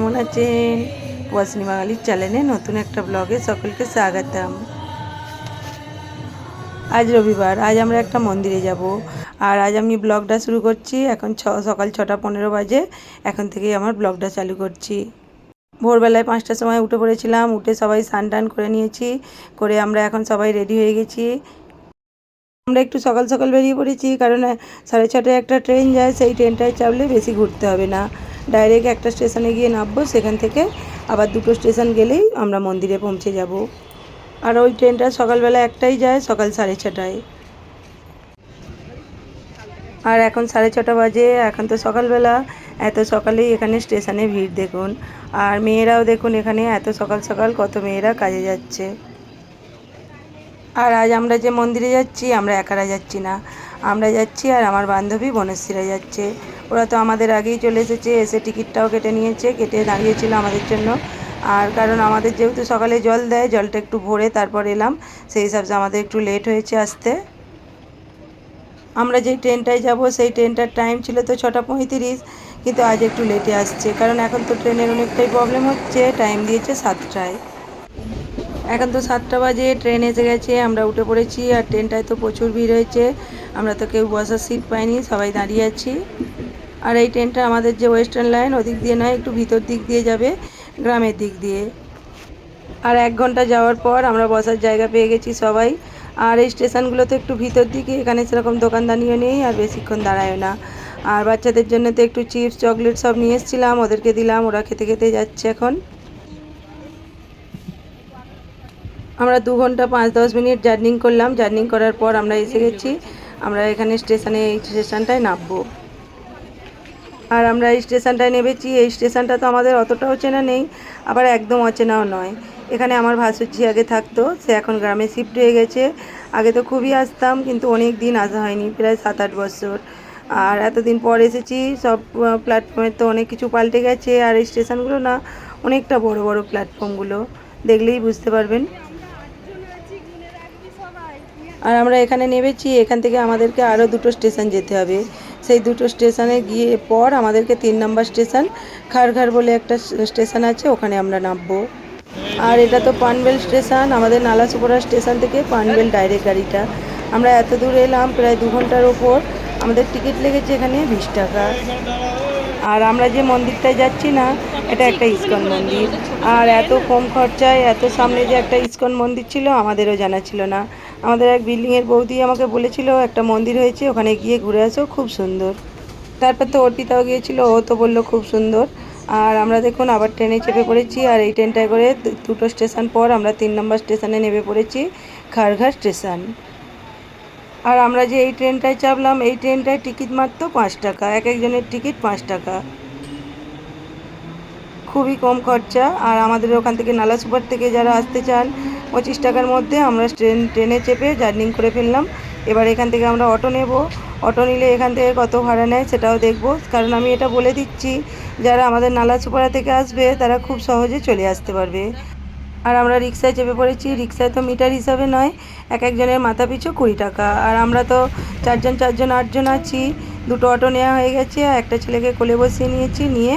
কেমন আছেন ওয়াসনি বাঙালির চ্যানেলে নতুন একটা ব্লগে সকলকে স্বাগতম। আজ রবিবার, আজ আমরা একটা মন্দিরে যাব। আর আজ আমি ব্লগটা শুরু করছি এখন ছ, সকাল ছটা পনেরো বাজে, এখন থেকেই আমার ব্লগটা চালু করছি। ভোরবেলায় পাঁচটার সময় উঠে পড়েছিলাম, উঠে সবাই স্নান টান করে নিয়েছি, করে আমরা এখন সবাই রেডি হয়ে গেছি। আমরা একটু সকাল সকাল বেরিয়ে পড়েছি, কারণ সাড়ে ছটায় একটা ট্রেন যায়, সেই ট্রেনটায় চাপলে বেশি ঘুরতে হবে না। ডাইরেক্ট একটা স্টেশনে গিয়ে নামবো, সেখান থেকে আবার দুটো স্টেশন গেলেই আমরা মন্দিরে পৌঁছে যাব। আর ওই ট্রেনটা সকালবেলা একটাই যায়, সকাল সাড়ে ছটায়। আর এখন সাড়ে ছটা বাজে, এখন তো সকালবেলা, এত সকালেই এখানে স্টেশনে ভিড় দেখুন। আর মেয়েরাও দেখুন এখানে এত সকাল সকাল কত মেয়েরা কাজে যাচ্ছে। আর আজ আমরা যে মন্দিরে যাচ্ছি, আমরা একারা যাচ্ছি না। আমরা যাচ্ছি আর আমার বান্ধবী বনশ্রীরা যাচ্ছে। ওরা তো আমাদের আগেই চলে এসেছে, এসে টিকিটটাও কেটে নিয়েছে, কেটে দাঁড়িয়েছিল আমাদের জন্য। আর কারণ আমাদের যেহেতু সকালে জল দেয়, জলটা একটু ভরে তারপর এলাম, সেই হিসাবে আমাদের একটু লেট হয়েছে আসতে। আমরা যেই ট্রেনটায় যাব, সেই ট্রেনটার টাইম ছিল তো ছটা পঁয়ত্রিশ, কিন্তু আজ একটু লেটে আসছে। কারণ এখন তো ট্রেনের অনেকটাই প্রবলেম হচ্ছে টাইম দিয়েছে সাতটায়। এখন তো সাতটা বাজে, ট্রেন এসে গেছে, আমরা উঠে পড়েছি, আর ট্রেনটায় তো প্রচুর ভিড় হয়েছে। আমরা তো কেউ বসার সিট পাইনি, সবাই দাঁড়িয়ে আছি। আর এই ট্রেনটা আমাদের যে ওয়েস্টার্ন লাইন, ওদিক দিয়ে নয়, একটু ভিতর দিক দিয়ে যাবে, গ্রামের দিক দিয়ে। আর এক ঘণ্টা যাওয়ার পর আমরা বসার জায়গা পেয়ে গেছি সবাই। আর এই স্টেশনগুলো তো একটু ভিতর দিকে, এখানে সেরকম দোকানদানিও নেই আর বেশিক্ষণ দাঁড়ায় না। আর বাচ্চাদের জন্য তো একটু চিপস, চকলেট সব নিয়ে এসেছিলাম, ওদেরকে দিলাম, ওরা খেতে খেতে যাচ্ছে এখন। আমরা দু ঘণ্টা পাঁচ দশ মিনিট জার্নিং করলাম। জার্নিং করার পর আমরা এসে গেছি। আমরা এখানে স্টেশনে, এই স্টেশনটায় নামবো। আর আমরা এই স্টেশনটায় নেমেছি, এই স্টেশনটা তো আমাদের অতটাও চেনা নেই, আবার একদম অচেনাও নয়। এখানে আমার ভাসুরজি আগে থাকতো, সে এখন গ্রামে শিফট হয়ে গেছে। আগে তো খুবই আসতাম, কিন্তু অনেক দিন আসা হয়নি, প্রায় সাত আট বছর। আর এতদিন পর এসেছি, সব প্ল্যাটফর্মের তো অনেক কিছু পাল্টে গেছে, আর এই স্টেশনগুলো না, অনেকটা বড় বড় প্ল্যাটফর্মগুলো দেখলেই বুঝতে পারবেন। আর আমরা এখানে নেমেছি, এখান থেকে আমাদেরকে আরও দুটো স্টেশন যেতে হবে। সেই দুটো স্টেশনে গিয়ে পর আমাদেরকে তিন নম্বর স্টেশন, খারঘার বলে একটা স্টেশন আছে, ওখানে আমরা নামবো। আর এটা তো পানবেল স্টেশন, আমাদের নালাসুপড়া স্টেশন থেকে পানবেল ডাইরেক্ট গাড়িটা। আমরা এত দূর এলাম, প্রায় দু ঘণ্টার ওপর। আমাদের টিকিট লেগেছে এখানে বিশ টাকা। আর আমরা যে মন্দিরটায় যাচ্ছি না, এটা একটা ইস্কন মন্দির। আর এত কম খরচায়, এত সামনে যে একটা ইস্কন মন্দির ছিল, আমাদেরও জানা ছিল না। আমাদের এক বিল্ডিংয়ের বৌদি আমাকে বলেছিল, একটা মন্দির হয়েছে, ওখানে গিয়ে ঘুরে আসো, খুব সুন্দর। তারপর তো অর্পিতাও গিয়েছিল, ও তো বলল খুব সুন্দর। আর আমরা দেখুন আবার ট্রেনে চেপে পড়েছি, আর এই ট্রেনটায় করে দুটো স্টেশন পর আমরা তিন নম্বর স্টেশনে নেমে পড়েছি খারঘাট স্টেশন আর আমরা যে এই ট্রেনটায় চাপলাম, এই ট্রেনটায় টিকিট মাত্র পাঁচ টাকা, এক একজনের টিকিট পাঁচ টাকা। খুবই কম খরচা। আর আমাদের ওখান থেকে নালা সুপার থেকে যারা আসতে চান, পঁচিশ টাকার মধ্যে আমরা ট্রেন, ট্রেনে চেপে জার্নিং করে ফেললাম। এবার এখান থেকে আমরা অটো নেব। অটো নিলে এখান থেকে কত ভাড়া নেয় সেটাও দেখব। কারণ আমি এটা বলে দিচ্ছি, যারা আমাদের নালা সুপারা থেকে আসবে, তারা খুব সহজে চলে আসতে পারবে। আর আমরা রিক্সায় চেপে পড়েছি। রিক্সায় তো মিটার হিসাবে নয়, এক একজনের মাথা পিছু কুড়ি টাকা। আর আমরা তো চারজন চারজন, আটজন আছি। দুটো অটো নেওয়া হয়ে গেছে। একটা ছেলেকে কোলে বসিয়ে নিয়েছি, নিয়ে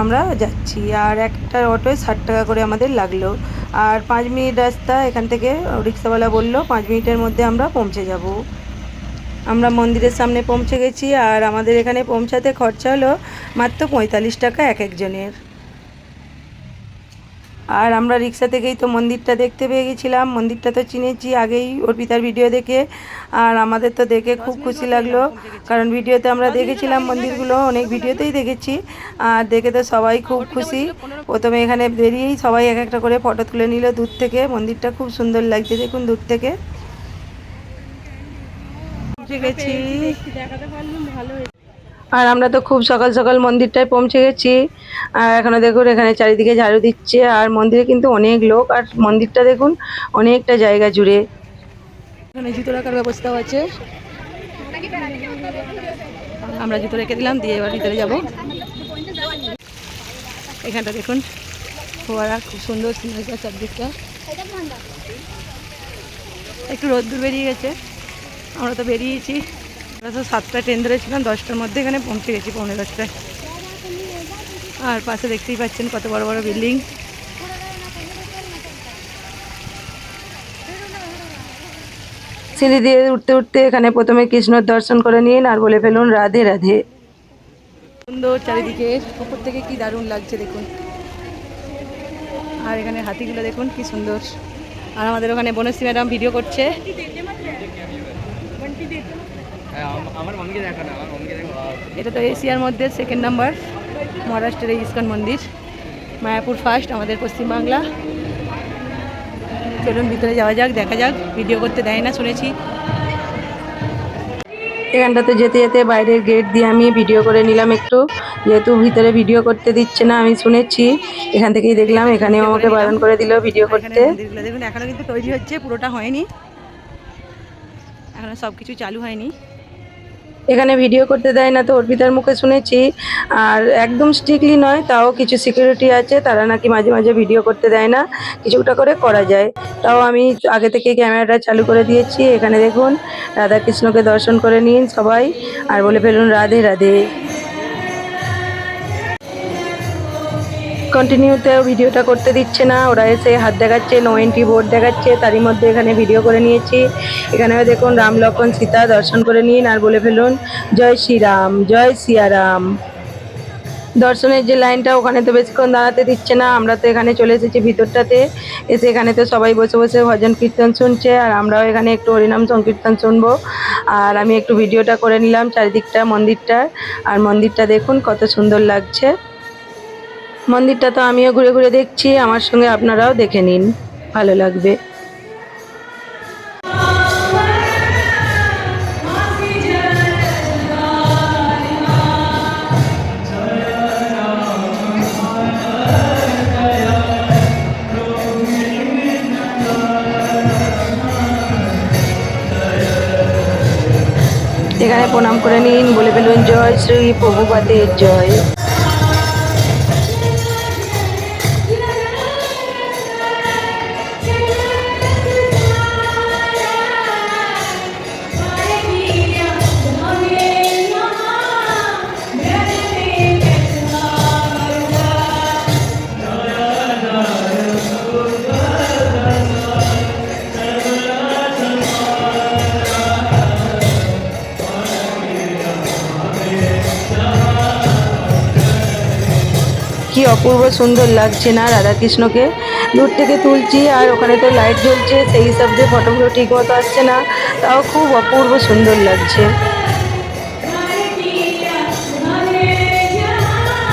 আমরা যাচ্ছি। আর একটা অটোয় ষাট টাকা করে আমাদের লাগল। আর পাঁচ মিনিট রাস্তা এখান থেকে রিক্সাওয়ালা বলল, পাঁচ মিনিটের মধ্যে আমরা পৌঁছে যাব। আমরা মন্দিরের সামনে পৌঁছে গেছি আর আমাদের এখানে পৌঁছাতে খরচা হলো মাত্র পঁয়তাল্লিশ টাকা এক একজনের। আর আমরা রিক্সা থেকেই তো মন্দিরটা দেখতে পেয়ে গেছিলাম। মন্দিরটা তো চিনেছি আগেই অর্পিতার ভিডিও দেখে। আর আমাদের তো দেখে খুব খুশি লাগল। কারণ ভিডিওতে আমরা দেখেছিলাম মন্দিরগুলো অনেক ভিডিওতেই দেখেছি। আর দেখে তো সবাই খুব খুশি। প্রথমে এখানে বেরিয়েই সবাই এক একটা করে ফটো তুলে নিল দূর থেকে। মন্দিরটা খুব সুন্দর লাগছে দেখুন দূর থেকে। গেছি আর আমরা তো খুব সকাল সকাল মন্দিরটায় পৌঁছে গেছি। আর এখনও দেখুন এখানে চারিদিকে ঝাড়ু দিচ্ছে। আর মন্দিরে কিন্তু অনেক লোক। আর মন্দিরটা দেখুন অনেকটা জায়গা জুড়ে। এখানে জুতো রাখার ব্যবস্থাও আছে। আমরা জুতো রেখে দিলাম, দিয়ে এবার ভিতরে যাব। এখানটা দেখুন, ফোয়ারা খুব সুন্দর সুন্দর চারদিকটা। একটু রোদ্দুর বেরিয়ে গেছে। আমরা তো বেরিয়েছি। আমরা তো সাতটা ট্রেন ধরেছিলাম দশটার মধ্যে এখানে পৌঁছে গেছি, পৌনে দশটায়। আর পাশে দেখতেই পাচ্ছেন কত বড় বড় বিল্ডিং। সিঁড়ি দিয়ে উঠতে উঠতে এখানে প্রথমে কৃষ্ণর দর্শন করে নিন আর বলে ফেলুন, রাধে রাধে। সুন্দর চারিদিকে উপর থেকে কি দারুণ লাগছে দেখুন। আর এখানে হাতিগুলো দেখুন, কি সুন্দর। আর আমাদের ওখানে বনশ্রী ম্যাডাম ভিডিও করছে হ্যাঁ, আম- আমার মনকে দেখা না আমার মনকে দেখো এটা তো এশিয়ার মধ্যে সেকেন্ড নাম্বার মহারাষ্ট্রের ইস্কন মন্দির। মায়াপুর ফার্স্ট আমাদের পশ্চিমবাংলা চলুন ভিতরে যাওয়া যাক দেখা যাক। ভিডিও করতে দেয় না শুনেছি। এখানটাতে যেতে যেতে বাইরের গেট দিয়ে আমি ভিডিও করে নিলাম একটু। যেহেতু ভিতরে ভিডিও করতে দিচ্ছে না আমি শুনেছি। এখান থেকেই দেখলাম এখানেও আমাকে বারণ করে দিল ভিডিও করতে। দেখুন এখনও কিন্তু তৈরি হচ্ছে পুরোটা হয়নি। এখনও সব কিছু চালু হয়নি। এখানে ভিডিও করতে দেয় না তো অর্পিতার মুখে শুনেছি। আর একদম স্ট্রিক্টলি নয়, তাও কিছু সিকিউরিটি আছে, তারা নাকি মাঝে মাঝে ভিডিও করতে দেয় না, কিছুটা করে করা যায়। তাও আমি আগে থেকে ক্যামেরাটা চালু করে দিয়েছি, এখানে দেখুন, রাধাকৃষ্ণকে দর্শন করে নিন সবাই, আর বলে ফেলুন রাধে রাধে। কন্টিনিউতেও ভিডিওটা করতে দিচ্ছে না। ওরা এসে হাত দেখাচ্ছে নো এন্ট্রি বোর্ড দেখাচ্ছে। তারই মধ্যে এখানে ভিডিও করে নিয়েছি। এখানেও দেখুন, রাম লক্ষণ, সীতা, দর্শন করে নিন আর বলে ফেলুন, জয় শ্রীরাম, জয় সিয়ারাম। দর্শনের যে লাইনটা, ওখানে তো বেশিক্ষণ দাঁড়াতে দিচ্ছে না। আমরা তো এখানে চলে এসেছি ভিতরটাতে। এসে এখানে তো সবাই বসে বসে ভজন কীর্তন শুনছে। আর আমরাও এখানে একটু হরিনাম সংকীর্তন শুনব। আর আমি একটু ভিডিওটা করে নিলাম চারিদিকটা, মন্দিরটার। আর মন্দিরটা দেখুন, কত সুন্দর লাগছে। মন্দিরটা তো আমিও ঘুরে ঘুরে দেখছি, আমার সঙ্গে আপনারাও দেখে নিন, ভালো লাগবে। এখানে প্রণাম করে নিন, বলে ফেলুন, জয় শ্রী প্রভুপাদের জয়। অপূর্ব সুন্দর লাগছে না রাধাকৃষ্ণকে। দূর থেকে তুলছি আর ওখানে তো লাইট জ্বলছে, সেই হিসাবে ফটোগুলো ঠিক মতো আসছে না। তাও খুব অপূর্ব সুন্দর লাগছে।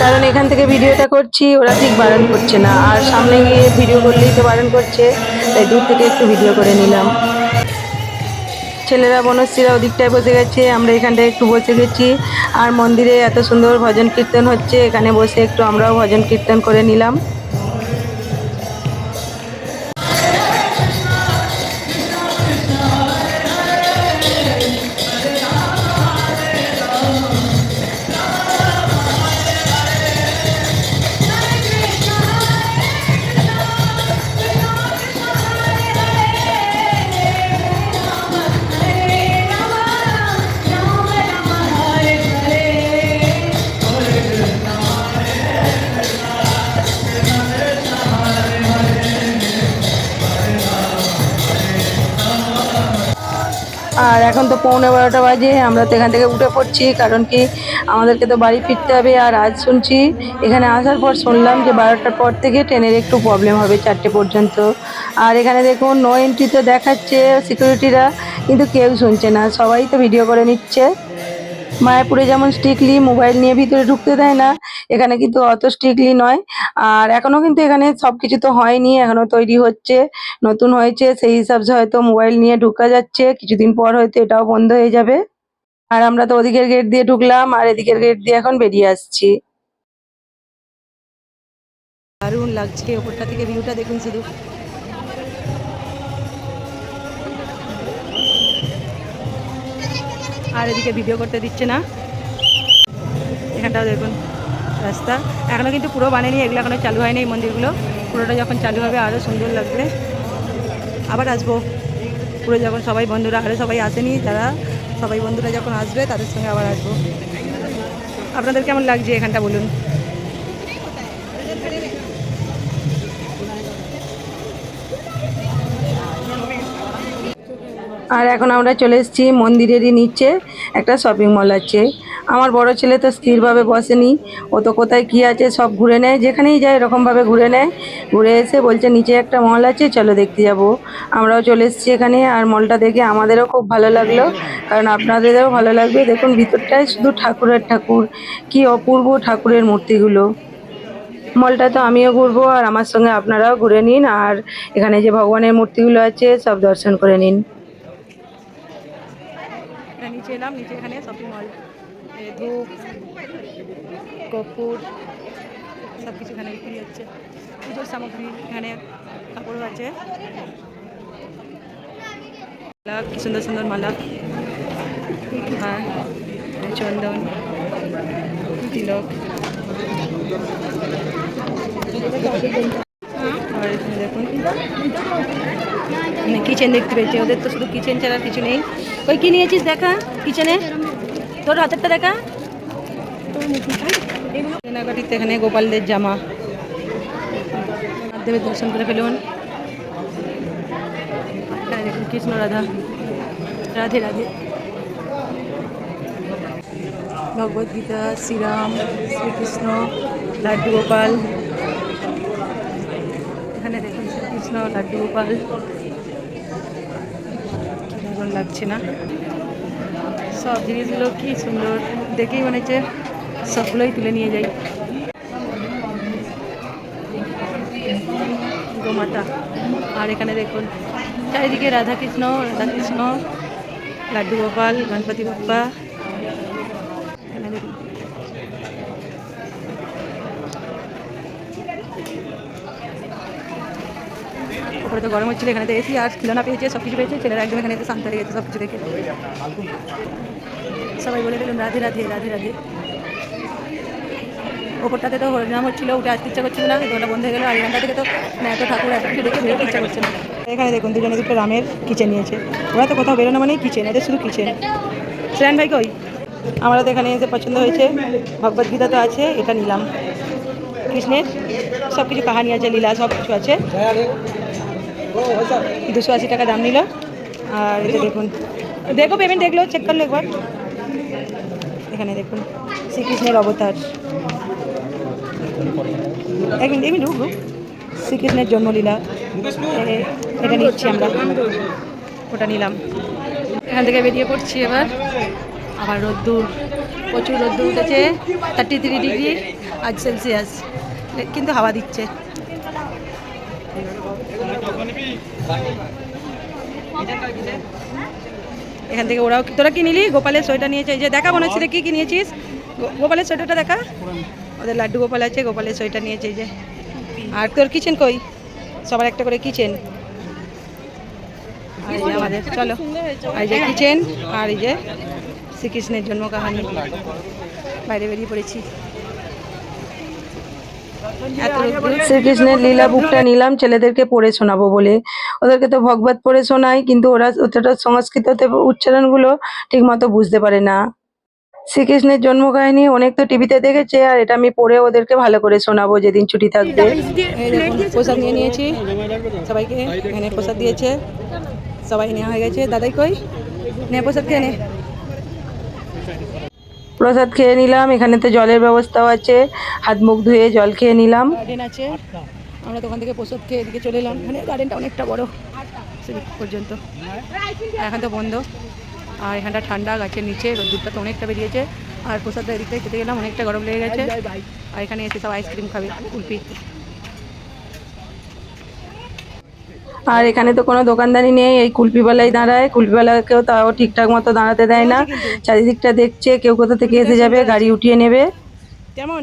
কারণ এখান থেকে ভিডিওটা করছি, ওরা ঠিক বারণ করছে না। আর সামনে গিয়ে ভিডিও করলেই তো বারণ করছে, তাই দূর থেকে একটু ভিডিও করে নিলাম। ছেলেরা বনশ্রীরা ওদিকটায় বসে গেছে, আমরা এখানটায় একটু বসে গেছি। আর মন্দিরে এত সুন্দর ভজন কীর্তন হচ্ছে, এখানে বসে একটু আমরাও ভজন কীর্তন করে নিলাম। আর এখন তো পৌনে বারোটা বাজে, আমরা তো এখান থেকে উঠে পড়ছি, কারণ কি আমাদেরকে তো বাড়ি ফিরতে হবে। আর আজ শুনছি, এখানে আসার পর শুনলাম যে বারোটার পর থেকে ট্রেনের একটু প্রবলেম হবে চারটে পর্যন্ত। আর এখানে দেখুন নো এন্ট্রি তো দেখাচ্ছে সিকিউরিটিরা কিন্তু কেউ শুনছে না, সবাই তো ভিডিও করে নিচ্ছে। মায়াপুরে যেমন স্ট্রিক্টলি মোবাইল নিয়ে ভিতরে ঢুকতে দেয় না, এখানে কিন্তু অত স্ট্রিক্টলি নয়। আর এখনও কিন্তু এখানে সব কিছু তো হয়নি, এখনও তৈরি হচ্ছে, নতুন হয়েছে, সেই হিসাবে হয়তো মোবাইল নিয়ে ঢুকা যাচ্ছে, কিছুদিন পর হয়তো এটাও বন্ধ হয়ে যাবে। আর আমরা তো ওদিকের গেট দিয়ে ঢুকলাম, আর এদিকের গেট দিয়ে এখন বেরিয়ে আসছি। দারুণ লাগছে, ওপরটা থেকে ভিউটা দেখুন শুধু। আর এদিকে ভিডিও করতে দিচ্ছে না। এখানটাও দেখুন, রাস্তা। এখনও কিন্তু পুরো বানেনি এগুলো এখনও চালু হয়নি এই মন্দিরগুলো। পুরোটা যখন চালু হবে আরও সুন্দর লাগবে। আবার আসব। পুরো যখন সবাই বন্ধুরা আরও সবাই আসেনি, যারা সবাই বন্ধুরা যখন আসবে, তাদের সঙ্গে আবার আসব। আপনাদের কেমন লাগছে এখানটা বলুন? আর এখন আমরা চলে এসেছি মন্দিরেরই নিচে, একটা শপিং মল আছে। আমার বড় ছেলে তো স্থিরভাবে বসেনি, ও তো কোথায় কী আছে সব ঘুরে নেয়, যেখানেই যায় এরকমভাবে ঘুরে নেয়। ঘুরে এসে বলছে, নিচে একটা মল আছে, চলো দেখতে যাব। আমরাও চলে এসেছি এখানে, আর মলটা দেখে আমাদেরও খুব ভালো লাগল, কারণ আপনাদেরও ভালো লাগবে। দেখুন, ভিতরটায় শুধু ঠাকুরের ঠাকুর, কি অপূর্ব ঠাকুরের মূর্তিগুলো। মলটা তো আমিও ঘুরবো, আর আমার সঙ্গে আপনারাও ঘুরে নিন, আর এখানে যে ভগবানের মূর্তিগুলো আছে, সব দর্শন করে নিন। নিচে এলাম, নিচে এখানে শপিং মল ধূপ কপুর সব কিছু এখানে বিক্রি হচ্ছে। পুজোর সামগ্রী এখানে কাপড়ও আছে। কি সুন্দর সুন্দর মালা। হ্যাঁ চন্দন, তিলক। এখানে দেখুন। মানে কিচেন দেখতে পেয়েছি, ওদের তো শুধু কিচেন ছাড়া কিছু নেই। ওই কি নিয়েছিস দেখা কিচেনে তোর হাতেরটা দেখা। কেনাকাটিতে এখানে গোপালদের জামা। দেবের দর্শন করে ফেলুন। কৃষ্ণ রাধা। রাধে রাধে। ভগবদ গীতা, শ্রীরাম, শ্রীকৃষ্ণ, লাড্ডু গোপাল। এখানে দেখুন, শ্রীকৃষ্ণ, লাড্ডু গোপাল। লাগছে না। সব জিনিসগুলো কি সুন্দর। দেখেই মনে হচ্ছে সবগুলোই তুলে নিয়ে যাই। গোমাতা। আর এখানে দেখুন, চারিদিকে রাধাকৃষ্ণ রাধাকৃষ্ণ লাড্ডু গোপাল গণপতি বাপ্পা এখানে দেখুন ওপরে তো গরম হচ্ছিল এখানে তো এসি আর খিলানা পেয়েছে সব কিছু পেয়েছে, ছেলেরা একদম এখানে এসে শান্ত হয়ে গেছে সব কিছু দেখে। সবাই বলে দিলাম, রাধে রাধে রাধে রাধে। ওপরটাতে তো হরিনাম হচ্ছিল, উঠে আসতে ইচ্ছা করছিল না দোকানটা বন্ধ হয়ে গেলো, আর এখানটা থেকে তো এত ঠাকুর এত কিছু দেখে বেরোতে ইচ্ছা করছে না। এখানে দেখুন, দুজনে দুটো রামের কিচেন নিয়েছে। ওরা তো কোথাও বেরোনো মানেই কিচেন, এদের শুধু কিচেন। শ্রেয়ান ভাই কই? আমরা তো এখানে এসে পছন্দ হয়েছে ভগবদ গীতা তো আছে, এটা নিলাম। কৃষ্ণের সব কিছু কাহানি আছে, লীলা সব কিছু আছে। দুশো আশি টাকা দাম নিল। আর এটা দেখুন, দেখো পেমেন্ট দেখল চেক করল একবার। এখানে দেখুন, শ্রীকৃষ্ণের অবতার। এক মিনিট এক মিনিট রুক রুক শ্রীকৃষ্ণের জন্মলীলা। এটা নিচ্ছি আমরা। ওটা নিলাম। এখান থেকে বেরিয়ে পড়ছি এবার। আবার রোদ্দুর, প্রচুর রোদ্দুর উঠেছে থার্টি থ্রি ডিগ্রি আজ সেলসিয়াস কিন্তু হাওয়া দিচ্ছে। এখান থেকে ওরাও তোরা কি নিলি? গোপালের সোয়েটার নিয়েছে। এই যে দেখা, মনে হচ্ছে কি কি নিয়েছিস? গোপালের সোয়েটারটা দেখা? ওদের লাড্ডু গোপাল আছে, গোপালের সোয়েটার নিয়েছে, এই যে। আর তোর কিচেন কই? সবার একটা করে কিচেন আমাদের, চলো। এই যে কিচেন আর এই যে শ্রীকৃষ্ণের জন্ম কাহানি বাইরে বেরিয়ে পড়েছি। শ্রীকৃষ্ণের লীলা বুকটা নিলাম, ছেলেদেরকে পড়ে শোনাবো বলে। ওদেরকে তো ভগবত পড়ে শোনাই, কিন্তু ওরা অতটা সংস্কৃততে উচ্চারণগুলো ঠিক মতো বুঝতে পারে না। শ্রীকৃষ্ণের জন্ম কাহিনী অনেক তো টিভিতে দেখেছে, আর এটা আমি পড়ে ওদেরকে ভালো করে শোনাবো যেদিন ছুটি থাকবে। প্রসাদ নিয়ে নিয়েছি। সবাইকে এখানে প্রসাদ দিয়েছে। সবাই নেওয়া হয়ে গেছে। দাদাই কই? নে প্রসাদ খেয়ে নে। প্রসাদ খেয়ে নিলাম এখানে তো জলের ব্যবস্থাও আছে, হাত মুখ ধুয়ে জল খেয়ে নিলাম। গার্ডেন আছে, আমরা দোকান থেকে প্রসাদ খেয়ে এদিকে চলে এলাম। এখানে গার্ডেনটা অনেকটা বড় পর্যন্ত। এখন তো বন্ধ। আর এখানটা ঠান্ডা, গাছের নিচে, রোদ্দুরটা তো অনেকটা বেরিয়েছে। আর প্রসাদটা এদিকটায় খেতে গেলাম, অনেকটা গরম লেগে গেছে। আর এখানে এসে সব আইসক্রিম খাবে কুলপি আর এখানে তো কোনো দোকানদারি নেই এই কুলপিওয়ালাই দাঁড়ায় কুলপিওয়ালাকেও তাও ঠিকঠাক মতো দাঁড়াতে দেয় না। চারিদিকটা দেখছে কেউ কোথা থেকে এসে যাবে গাড়ি উঠিয়ে নেবে। কেমন?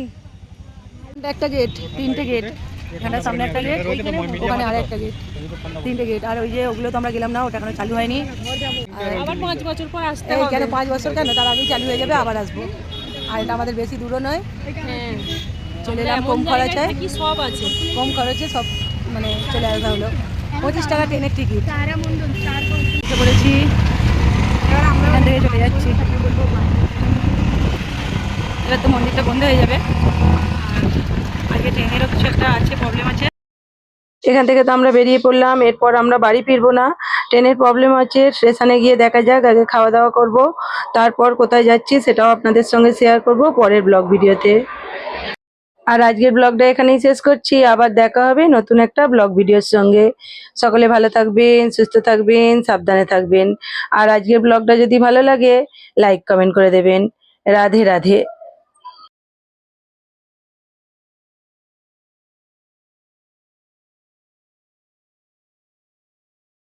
একটা গেট তিনটে গেট এখানে সামনে একটা গেট ওখানে আর একটা গেট তিনটে গেট আর ওই যে ওগুলো তো আমরা গেলাম না ওটা এখনও চালু হয়নি। আবার পাঁচ বছর পর আসতে কেন পাঁচ বছর কেন? তার আগেই চালু হয়ে যাবে আবার আসব। আর এটা আমাদের বেশি দূরও নয়। চলে এলাম কম খরচে। সব আছে। কম খরচে সব মানে চলে আসা হলো। পঁচিশ টাকা ট্রেনের টিকিট। পড়েছি এখান থেকে চলে যাচ্ছি। এবার তো মন্দিরটা বন্ধ হয়ে যাবে। আর আজকে ট্রেনেরও কিছু একটা আছে প্রবলেম আছে। এখান থেকে তো আমরা বেরিয়ে পড়লাম এরপর আমরা বাড়ি ফিরবো না। ট্রেনের প্রবলেম আছে স্টেশনে গিয়ে দেখা যাক আগে খাওয়া দাওয়া করব। তারপর কোথায় যাচ্ছি সেটাও আপনাদের সঙ্গে শেয়ার করব পরের ব্লগ ভিডিওতে আর আজকের ব্লগটা এখানেই শেষ করছি। আবার দেখা হবে নতুন একটা ব্লগ ভিডিওর সঙ্গে। সকলে ভালো থাকবেন, সুস্থ থাকবেন, সাবধানে থাকবেন। আর আজকের ব্লগটা যদি ভালো লাগে লাইক কমেন্ট করে দেবেন। রাধে রাধে।